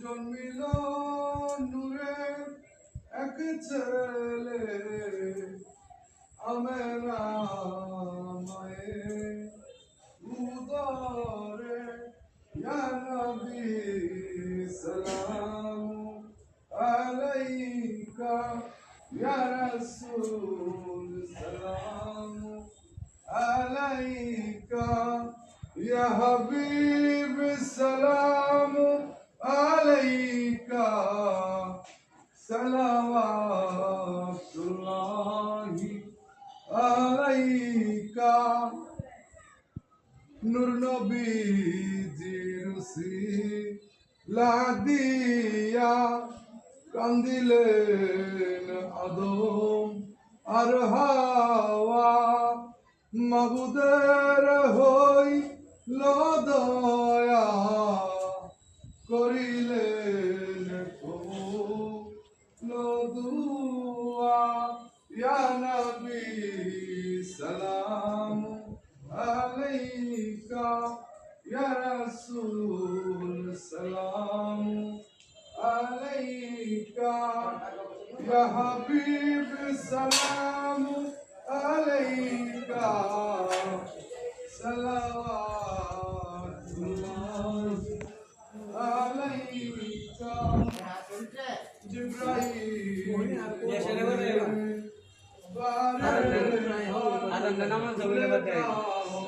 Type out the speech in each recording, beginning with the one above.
جو ملا نورے چلے امیر میں رے یا نبی سلام ال سلام الحبی سلام নূর নবীজির লাদিয়া কান্দিলেন আদম আর হাওয়া মাবুদের হই লদয়া করিলেন یا رسول سلام علیکہ یا حبیب سلام علیکہ علیکہ اللہ جبرائیل الگ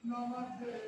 Kalima